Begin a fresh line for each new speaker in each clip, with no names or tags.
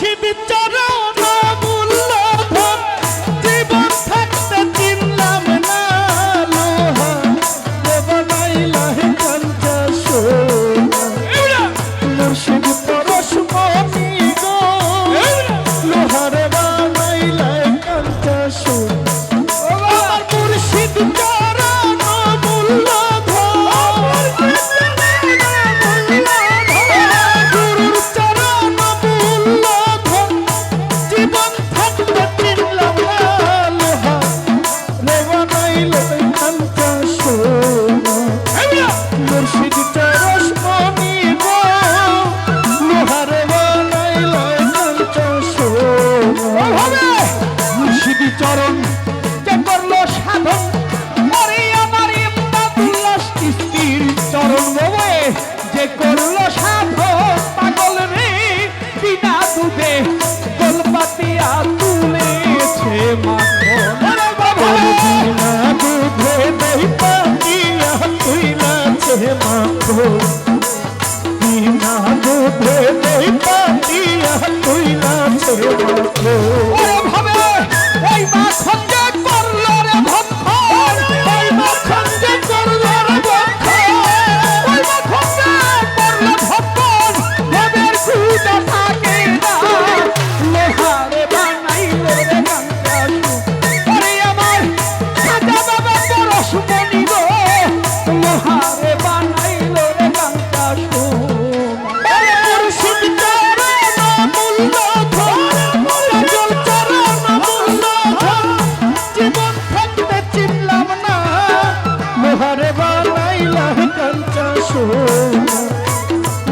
Shibchar Oh.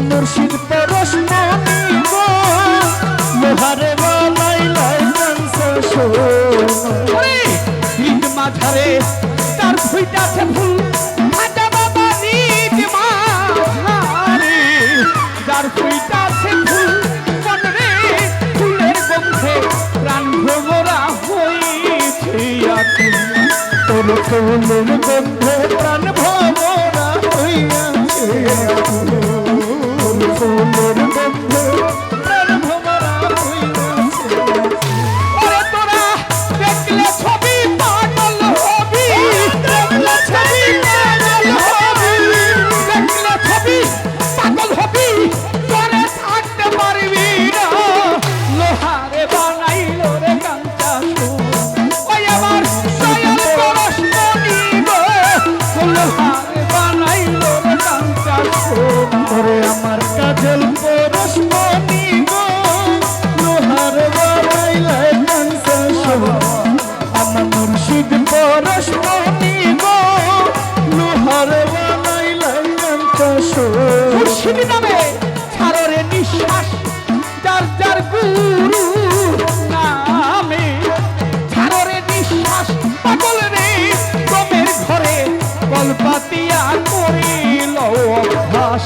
মুর্শিদ
পরশ মনি গো লোহারে লাই লাই
কাঞ্চ শোন। মাথারে তার ফুইটাছে ফুল। ফুলের
মুর্শিদি
নামে ছাড়ো রে নিঃশ্বাস, যার যার গুরু নামে। ছাড়ো রে নিঃশ্বাস, পাগল রে তোমের ঘরে কলপাতিয়া করিল অভ্যাস।